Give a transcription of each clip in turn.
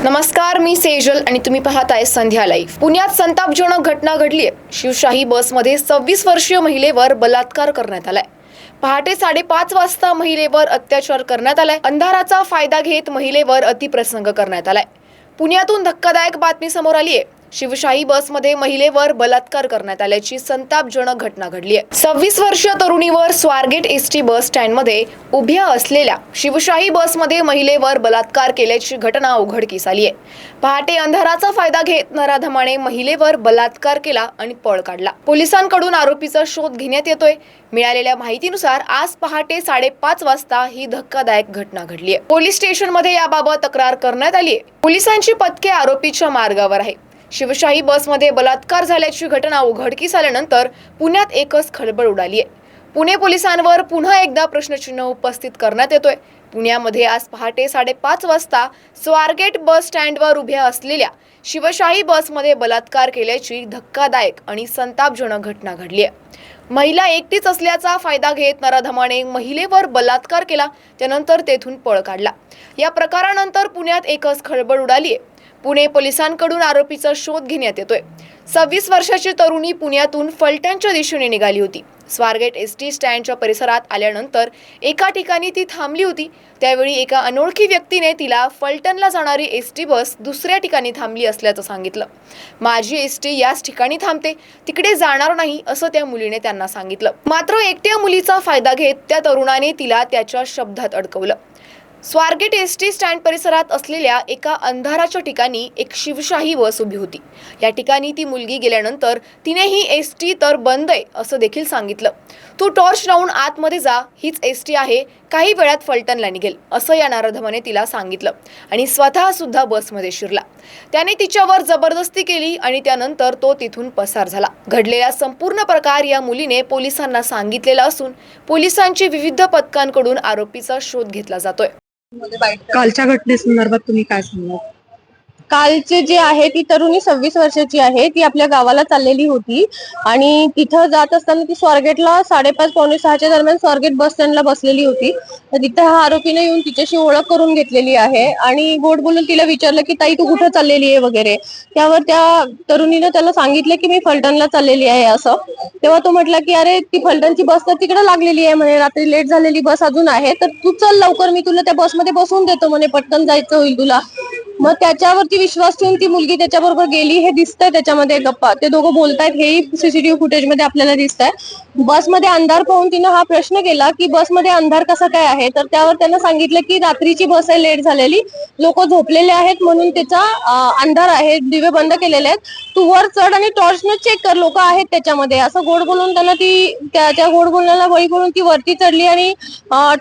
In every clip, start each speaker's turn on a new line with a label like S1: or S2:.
S1: नमस्कार मी सेजल आणि तुम्ही पाहताय संध्या लाईव्ह पुण्यात संतापजनक घटना घडली आहे. शिवशाही बसमध्ये सव्वीस वर्षीय महिलेवर बलात्कार करण्यात आलाय. पहाटे साडेपाच वाजता महिलेवर अत्याचार करण्यात आलाय. अंधाराचा फायदा घेत महिलेवर अतिप्रसंग करण्यात आलाय. पुण्यातून धक्कादायक बातमी समोर आली आहे शिवशाही बसमध्ये महिलेवर बलात्कार करण्यात आल्याची संतापजनक घटना घडली आहे. सव्वीस वर्षीय तरुणीवर स्वारगेट एस टी बस स्टँडमध्ये उभ्या असलेल्या शिवशाही बसमध्ये महिलेवर बलात्कार केल्याची घटना उघडकीस आली आहे. पहाटे अंधाराचा फायदा घेत नराधमाने महिलेवर बलात्कार केला आणि पळ काढला. पोलिसांकडून आरोपीचा शोध घेण्यात येतोय. मिळालेल्या माहितीनुसार आज पहाटे साडेपाच वाजता ही धक्कादायक घटना घडली आहे. पोलीस स्टेशनमध्ये याबाबत तक्रार करण्यात आली आहे. पोलिसांची पथके आरोपीच्या मार्गावर आहे शिवशाही बसमध्ये बलात्कार झाल्याची घटना उघडकीस आल्यानंतर पुण्यात एकच खळबळ उडाली आहे. पुणे पोलिसांवर पुन्हा एकदा प्रश्नचिन्ह उपस्थित करण्यात येतोय. पुण्यामध्ये आज पहाटे साडेपाच वाजता स्वारगेट बस स्टँडवर उभ्या असलेल्या शिवशाही बसमध्ये बलात्कार केल्याची धक्कादायक आणि संतापजनक घटना घडली आहे. महिला एकटीच असल्याचा फायदा घेत नराधमाने महिलेवर बलात्कार केला त्यानंतर तेथून पळ काढला. या प्रकारानंतर पुण्यात एकच खळबळ उडाली आहे. पुणे पोलिसांकडून आरोपीचा शोध घेण्यात येतोय. सव्वीस वर्षाची तरुणी पुण्यातून फलटणच्या दिशेने निघाली होती. स्वारगेट एस टी स्टँडच्या परिसरात आल्यानंतर एका ठिकाणी ती थांबली होती. त्यावेळी एका अनोळखी व्यक्तीने तिला फलटणला जाणारी एस टी बस दुसऱ्या ठिकाणी थांबली असल्याचं सांगितलं. माझी एस टी याच ठिकाणी थांबते. तिकडे जाणार नाही असं त्या मुलीने त्यांना सांगितलं. मात्र एकट्या मुलीचा फायदा घेत त्या तरुणाने तिला त्याच्या शब्दात अडकवलं. स्वारगेट एस टी स्टँड परिसरात असलेल्या एका अंधाराच्या ठिकाणी एक शिवशाही बस उभी होती. या ठिकाणी ती मुलगी गेल्यानंतर तिने ही एस टी तर बंद आहे असं देखील सांगितलं. तू टॉर्च लावून आतमध्ये जा हीच एस टी आहे काही वेळात फलटणला निघेल असं या नारधमाने तिला सांगितलं आणि स्वतः सुद्धा बसमध्ये शिरला. त्याने तिच्यावर जबरदस्ती केली आणि त्यानंतर तो तिथून पसार झाला. घडलेला संपूर्ण प्रकार या मुलीने पोलिसांना सांगितलेला असून पोलिसांची विविध पथकांकडून आरोपीचा शोध घेतला जातोय.
S2: कालच्या घटनेसंदर्भात तुम्ही काय सांगणार?
S3: कालचे जे आहे ती तरुणी सव्वीस वर्षाची आहे. ती आपल्या गावाला चाललेली होती. आणि तिथं जात असताना ती स्वारगेटला साडेपाच पावणे सहाच्या दरम्यान स्वारगेट बस स्टँडला बसलेली होती. तर तिथं हा आरोपीने येऊन तिच्याशी ओळख करून घेतलेली आहे. आणि गोड बोलून तिला विचारलं की ताई तू कुठं चाललेली आहे? वगैरे. त्यावर त्या तरुणीनं त्याला सांगितलं की मी फलटणला चाललेली आहे असं. तेव्हा तो म्हटला की अरे ती फलटणची बस तर तिकडे लागलेली आहे म्हणे. रात्री लेट झालेली बस अजून आहे. तर तू चल लवकर. मी तुला त्या बसमध्ये बसवून देतो म्हणे. पटकन जायचं होईल तुला. मग त्याच्यावरती विश्वास ठेवून ती मुलगी त्याच्याबरोबर गेली हे दिसतंय त्याच्यामध्ये गप्पा. ते दोघं बोलतायत हेही सीसीटीव्ही फुटेजमध्ये आपल्याला दिसत आहे बसमध्ये अंधार पाहून तिनं हा प्रश्न केला की बसमध्ये अंधार कसा काय आहे? तर त्यावर त्यांना सांगितलं की रात्रीची बस आहे लेट झालेली. लोक झोपलेले आहेत म्हणून त्याचा अंधार आहे दिवे बंद केलेले आहेत. तू वर चढ आणि टॉर्चनं चेक कर लोक आहेत त्याच्यामध्ये. असं गोड बोलून त्यांना ती त्या त्या गोड बोलण्याला बळी बोलून ती वरती चढली आणि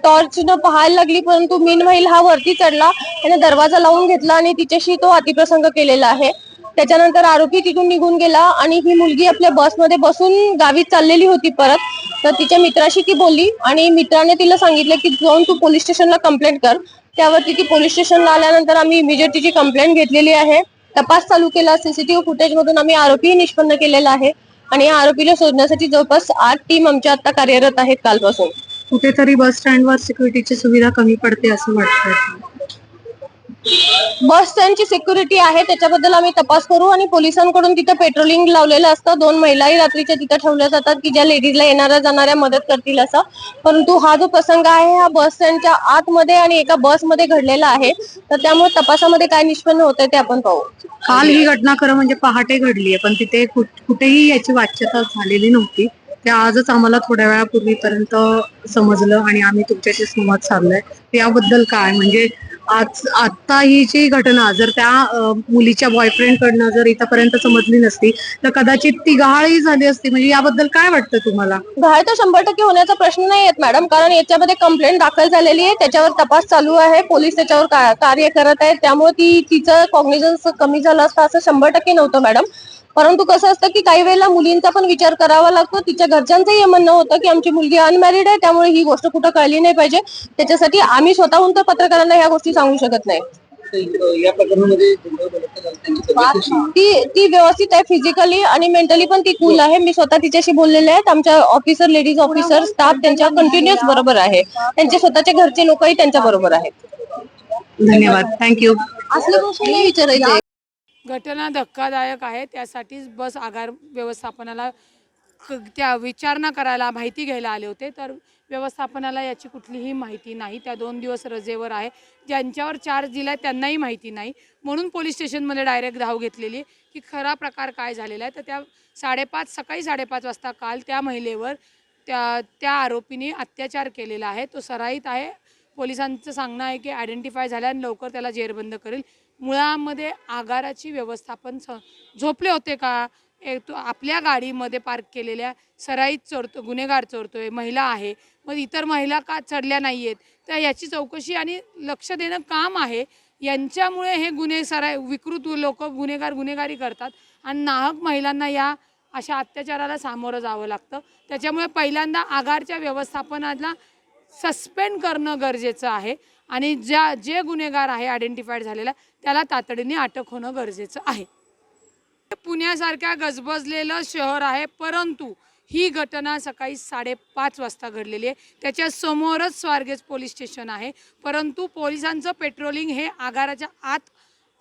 S3: टॉर्चनं पाहायला लागली परंतु मीन हा वरती चढला. आणि दरवाजा लावून घेतला आणि तिच्याशी तो अतिप्रसंग केलेला आहे. त्याच्यानंतर आरोपी तिथून निघून गेला आणि ही मुलगी आपल्या बसमध्ये बसून गावी चाललेली होती परत. तर तिच्या मित्राशी ती बोलली आणि मित्राने तिला सांगितलं की जाऊन तू पोलीस स्टेशनला कंप्लेंट कर. त्यावरती ती पोलीस स्टेशनला आल्यानंतर आम्ही इमिजिएट तिची कंप्लेंट घेतलेली आहे तपास चालू केला. सीसीटीव्ही फुटेज मधून आम्ही आरोपी निष्पन्न केलेला आहे आणि या आरोपीला शोधण्यासाठी जवळपास आठ टीम आमच्या आता कार्यरत आहेत कालपासून.
S2: कुठेतरी बस स्टँडवर सिक्युरिटीची सुविधा कमी पडते असं वाटतं
S3: बस स्टँडची सिक्युरिटी आहे त्याच्याबद्दल आम्ही तपास करू आणि पोलिसांकडून तिथं पेट्रोलिंग लावलेलं असतं. दोन महिलाही रात्रीच्या तिथं ठेवल्या जातात की ज्या लेडीजला येणाऱ्या जाणाऱ्या मदत करतील असं. परंतु हा जो प्रसंग आहे हा बस स्टँडच्या आतमध्ये आणि एका बसमध्ये घडलेला आहे. तर त्यामुळे तपासामध्ये काय निष्पन्न होत ते आपण पाहू.
S2: काल ही घटना खरं म्हणजे पहाटे घडली आहे पण तिथे कुठेही याची वाच्यता झालेली नव्हती. ते आजच आम्हाला थोड्या वेळापूर्वीपर्यंत समजलं आणि आम्ही तुमच्याशी संवाद साधलाय. याबद्दल काय? म्हणजे आज आता ही जी घटना जर त्या मुलीच्या बॉयफ्रेंड कडनं जर इथपर्यंत समजली नसती तर कदाचित ती गहाळही झाली असती. म्हणजे याबद्दल काय वाटतं तुम्हाला?
S3: गहाळ तर शंभर टक्के होण्याचा प्रश्न नाही येत मॅडम. कारण याच्यामध्ये कंप्लेंट दाखल झालेली आहे. त्याच्यावर तपास चालू आहे. पोलीस त्याच्यावर कार्य करत आहेत. त्यामुळे ती तिचं कॉग्निझन्स कमी झालं असतं असं शंभर टक्के नव्हतं मॅडम. परंतु कसं असतं की काही वेळेला मुलींचा पण विचार करावा लागतो. तिच्या घरच्यांचंही हे म्हणणं होतं की आमची मुलगी अनमॅरिड आहे त्यामुळे ही गोष्ट कुठं कळली नाही पाहिजे. त्याच्यासाठी आम्ही स्वतःहून तर पत्रकारांना ह्या गोष्टी सांगू शकत नाही? ती ती व्यवस्थित आहे फिजिकली आणि मेंटली पण ती कूल आहे. मी स्वतः तिच्याशी बोललेले आहेत. आमच्या ऑफिसर लेडीज ऑफिसर स्टाफ त्यांच्या कंटिन्युअस बरोबर आहे. त्यांचे स्वतःचे घरचे लोकही त्यांच्या बरोबर आहेत.
S2: धन्यवाद. थँक्यू
S3: असलं गोष्ट नाही विचारायचं.
S4: घटना धक्कादायक आहे त्यासाठीच बस आगार व्यवस्थापनाला क- त्या विचारणा करायला माहिती घ्यायला आले होते. तर व्यवस्थापनाला याची कुठलीही माहिती नाही. त्या दोन दिवस रजेवर आहे. ज्यांच्यावर चार्ज दिला आहे त्यांनाही माहिती नाही. म्हणून पोलीस स्टेशनमध्ये डायरेक्ट धाव घेतलेली की खरा प्रकार काय झालेला आहे. तर त्या साडेपाच सकाळी साडेपाच वाजता काल त्या महिलेवर त्या त्या आरोपीने अत्याचार केलेला आहे. तो सराईत आहे. पोलिसांचं सांगणं आहे की आयडेंटिफाय झाल्या आणि लवकर त्याला जेरबंद करेल. मुळामध्ये आगाराची व्यवस्थापन स झोपले होते का? एक तो आपल्या गाडीमध्ये पार्क केलेल्या सराईत चोरतो गुन्हेगार चोरतोय महिला आहे. मग इतर महिला का चढल्या नाही आहेत तर याची चौकशी आणि लक्ष देणं काम आहे. यांच्यामुळे हे गुन्हे सराय विकृत लोक गुन्हेगार गुन्हेगारी करतात. आणि नाहक महिलांना या अशा अत्याचाराला सामोरं जावं लागतं. त्याच्यामुळे पहिल्यांदा आगारच्या व्यवस्थापनाला सस्पेंड करणं गरजेचं आहे. आणि ज्या जे गुन्हेगार आहे आयडेंटिफाईड झालेला त्याला तातडीने अटक होणं गरजेचं आहे. पुण्यासारख्या गजबजलेलं शहर आहे परंतु ही घटना सकाळी साडेपाच वाजता घडलेली आहे. त्याच्या समोरच स्वारगेज पोलीस स्टेशन आहे परंतु पोलिसांचं पेट्रोलिंग हे आगाराच्या आत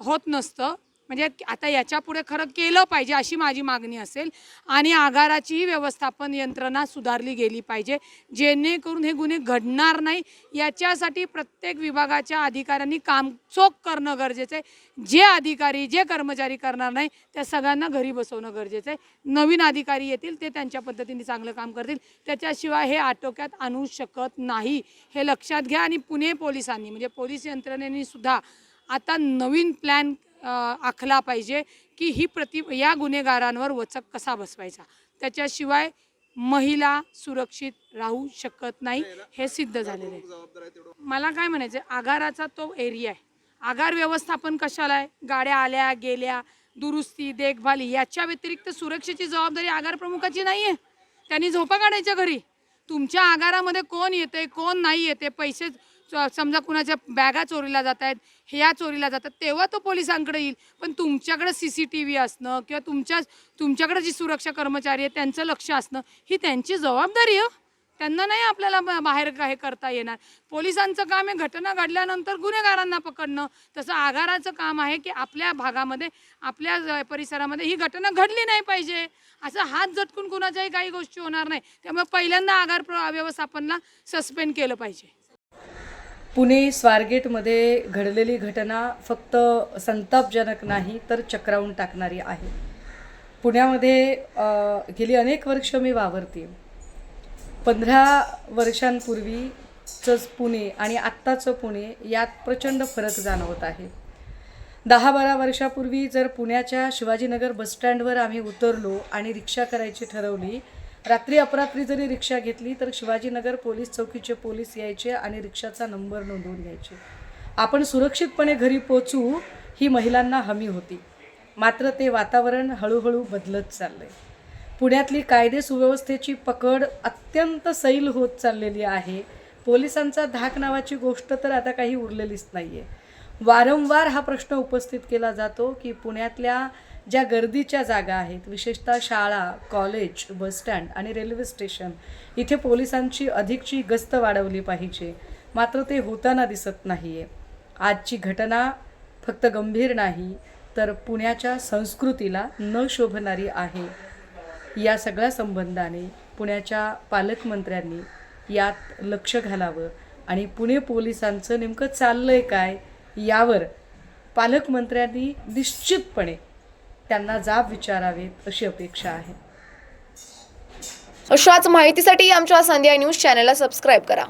S4: होत नसतं. म्हणजे आता याच्यापुढे खरं केलं पाहिजे अशी माझी मागणी असेल. आणि आगाराचीही व्यवस्थापन यंत्रणा सुधारली गेली पाहिजे. जेणेकरून हे गुन्हे घडणार नाही. याच्यासाठी प्रत्येक विभागाच्या अधिकाऱ्यांनी काम चोख करणं गरजेचं आहे. जे अधिकारी जे कर्मचारी करणार नाही त्या सगळ्यांना घरी बसवणं गरजेचं आहे. नवीन अधिकारी येतील ते त्यांच्या पद्धतीने चांगलं काम करतील. त्याच्याशिवाय हे आटोक्यात आणू शकत नाही. हे लक्षात घ्या. आणि पुणे पोलिसांनी म्हणजे पोलीस यंत्रणेने सुद्धा आता नवीन प्लॅन आखला पाहिजे की ही प्रति या गुन्हेगारांवर वचक कसा बसवायचा? त्याच्याशिवाय महिला सुरक्षित राहू शकत नाही हे सिद्ध झालेलं आहे. मला काय म्हणायचं आगाराचा तो एरिया आहे. आगार व्यवस्थापन कशाला आहे? गाड्या आल्या गेल्या दुरुस्ती देखभाल याच्या व्यतिरिक्त सुरक्षेची जबाबदारी आगार प्रमुखाची नाही आहे त्यांनी झोपा काढायच्या घरी. तुमच्या आगारामध्ये कोण येते कोण नाही येते पैसे समजा कुणाच्या बॅगा चोरीला जात आहेत ह्या चोरीला जातात तेव्हा तो पोलिसांकडे येईल. पण तुमच्याकडे सी सी टी व्ही असणं किंवा तुमच्या तुमच्याकडे जी सुरक्षा कर्मचारी आहे त्यांचं लक्ष असणं ही त्यांची जबाबदारी आहे हो. त्यांना नाही आपल्याला बाहेर काय करता येणार. पोलिसांचं काम आहे घटना घडल्यानंतर गुन्हेगारांना पकडणं. तसं आगाराचं काम आहे की आपल्या भागामध्ये आपल्या परिसरामध्ये ही घटना घडली नाही पाहिजे. असं हात झटकून कुणाच्याही काही गोष्टी होणार नाही. त्यामुळे पहिल्यांदा आगार प्र- व्यवस्थापनला सस्पेंड केलं पाहिजे.
S5: पुणे स्वारगेटमध्ये घडलेली घटना फक्त संतापजनक नाही तर चक्रावून टाकणारी आहे. पुण्यामध्ये गेली अनेक वर्ष मी वावरते. पंधरा वर्षांपूर्वीचंच पुणे आणि आत्ताचं पुणे यात प्रचंड फरक जाणवत आहे. दहा बारा वर्षापूर्वी जर पुण्याच्या शिवाजीनगर बसस्टँडवर आम्ही उतरलो आणि रिक्षा करायची ठरवली रात्री अपरात्री जरी रिक्षा घेतली तर शिवाजीनगर पोलीस चौकीचे पोलीस यायचे आणि रिक्षाचा नंबर नोंदवून घ्यायचे. आपण सुरक्षितपणे घरी पोचू ही महिलांना हमी होती. मात्र ते वातावरण हळूहळू बदलत चाललंय. पुण्यातली कायदे सुव्यवस्थेची पकड अत्यंत सैल होत चाललेली आहे. पोलिसांचा धाक नावाची गोष्ट तर आता काही उरलेलीच नाही आहे वारंवार हा प्रश्न उपस्थित केला जातो की पुण्यातल्या ज्या गर्दीच्या जागा आहेत विशेषतः शाळा कॉलेज बसस्टँड आणि रेल्वे स्टेशन इथे पोलिसांची अधिकची गस्त वाढवली पाहिजे. मात्र ते होताना दिसत नाही आहे आजची घटना फक्त गंभीर नाही तर पुण्याच्या संस्कृतीला न शोभणारी आहे. या सगळ्या संबंधाने पुण्याच्या पालकमंत्र्यांनी यात लक्ष घालावं आणि पुणे पोलिसांचं नेमकं चाललं आहे काय यावर पालकमंत्र्यांनी निश्चितपणे त्यांना जाब विचारावेत अशी अपेक्षा आहे.
S1: अशाच माहितीसाठी आमच्या संध्या न्यूज चॅनलला सबस्क्राईब करा.